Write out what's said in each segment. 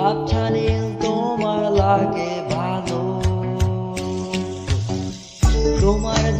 আচ্ছা নীল তোমার লাগে ভালো। তোমার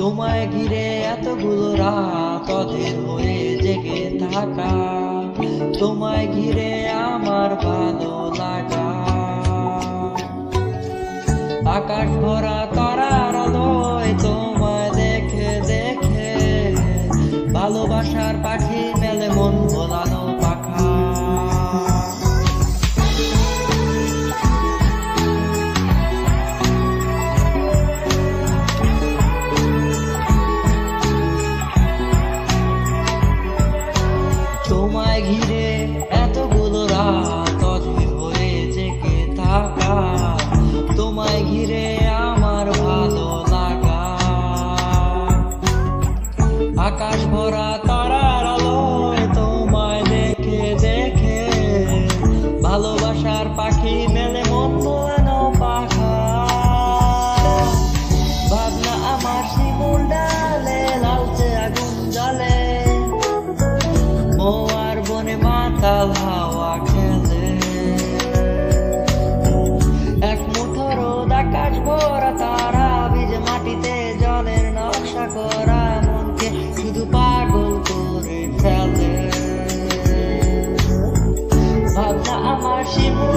তোমায় ঘিরে এতগুলো রাত অধীর হয়ে জেগে থাকা। তোমায় ঘিরে আমার ভালো লাগা। আকাশ ভরা তাল হাওয়া খেলে এক মুঠো রোদ আকাশ তারা বীজ মাটিতে জলের নকশা করা মনকে শুধু পাগল করে ফেলে। আমার শিমুল